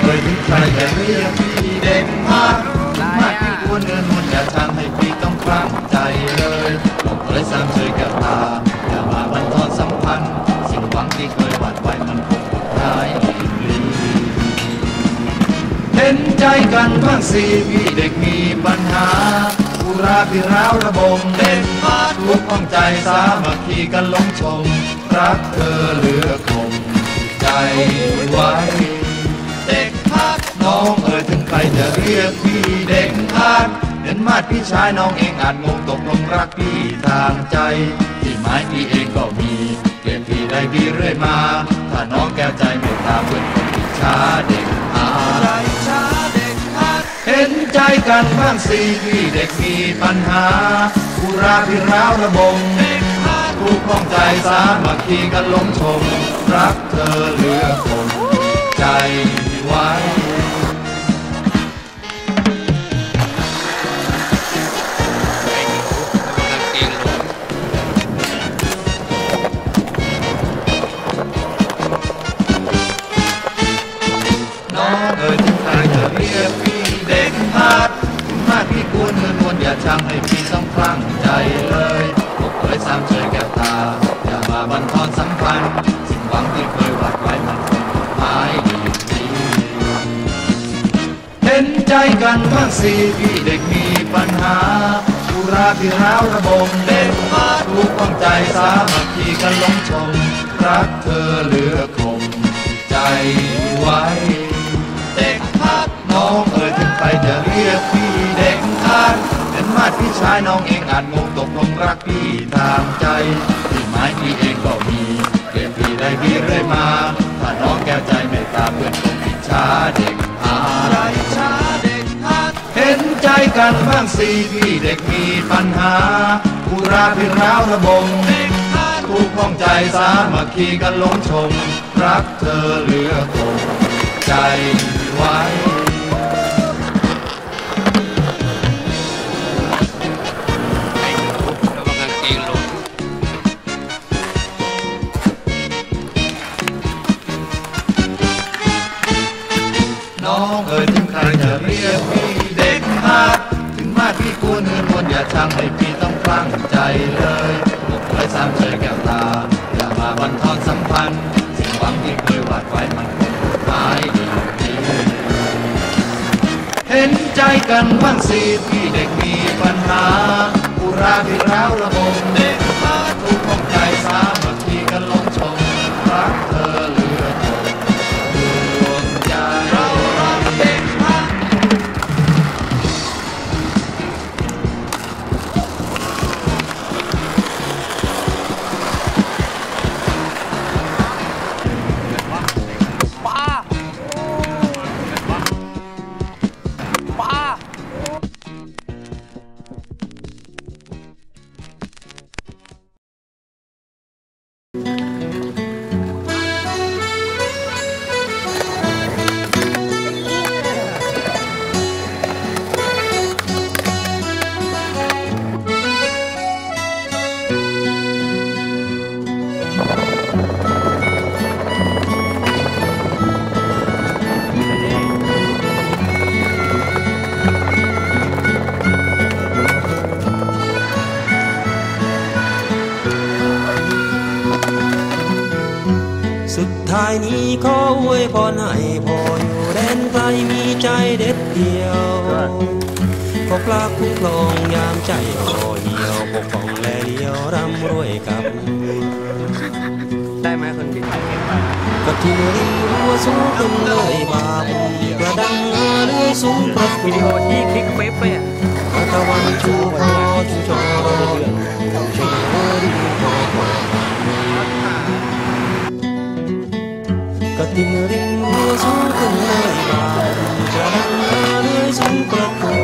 เคยถึงใครแต่เรียกพี่เด็กมากมากที่ควรเงินมันอย่าทำให้พี่ต้องคลั่งใจเลยลองเอ่ยสามเชยกับตาอย่ามาบันทอนสัมพันธ์ สิ่งหวังที่เคยหวาดไว้มันคงหายลีบลีเห็นใจกันบ้างสิพี่เด็กมีปัญหาอุราพี่ร้าวระบมเด่นมาทุกข์ของใจสามัคคีกันลงชม รักเธอเหลือคงใจไว้ เด็กพักน้องเอ่ยถึงใครจะเรียกพี่เด็กพักเห็นมาดพี่ชายน้องเองอาจงงตกลงรักพี่ทางใจ ที่หมายพี่เองก็มีเกลียดพี่ได้พี่เรื่อยมา ถ้าน้องแก้วใจไม่ตามเพื่อนคนอิจฉาเด็กอาใจช้าเด็กพักเห็นใจกันบ้างสิพี่เด็กมีปัญหาอุราพี่ร้าวระบมเด็กพักทุกข์ของใจสามัคคีกันลงชมรักเธอเหลือคงใจ ไว้น้องเอ๋ยถึงใครจะเรียกพี่เด็กหัดมากพี่ควรเงินนวลอย่าช่างให้พี่ต้องคลั่งใจเลย สิพี่เด็กมีปัญหาอุราพี่ร้าวระบมเด่นมาทุกข์ของใจสามัคคีกันลงชม รักเธอเหลือคงใจไว้ เด็กพักน้องเอ่ยถึงใครจะเรียกพี่เด็กพักเห็นมาดพี่ชายน้องเองอาจงงตกลงรักพี่ทางใจที่หมายพี่เองก็มีเกลียดพี่ได้พี่เรื่อยมา ถ้าน้องแก้วใจไม่ตามเพื่อนคงอิจฉาเด็กอา กันบ้างสิพี่เด็กมีปัญหาอุราพี่ร้าวระบมเด็กพักทุกข์ของใจสามัคคีกันลงชม รักเธอเหลือคงใจไว้น้องเอ่ยถึงใครจะเรียกพี่เด็ก นวนอย่าช่างให้พี่ต้องคลั่งใจเลยอกเคยสามเชยแก้วตา อย่ามาบันทอนสัมพันธ์ สิ่งหวังที่เคยหวาดไว้มันคงหายดีดีเห็นใจกันบ้างสิายนี้ขออวยพรให้พ่ออยู่แดนไกลมีใจเด็ดเดียวก็ปลาคุ้มครองยามใจห่อเหี่ยวปกป้องและเลี้ยวร่ำรวยกับ ได้ไหมคนบินกับที่ริมรั้วสูงขึ้นเลยบาปกระดังเรือสูงประวิดีโอที่คลิกเฟซไปอะตะวันชูคอชูจอชูดีพอ อกระติมริมรั้วสูงขึ้นเลยบาปกระดังเรือสูงประตู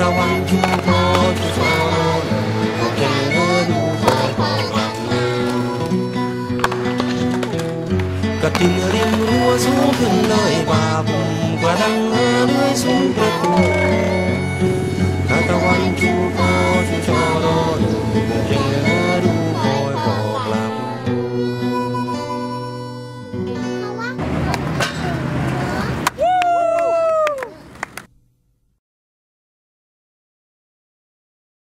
ตะวันชูคอชูจ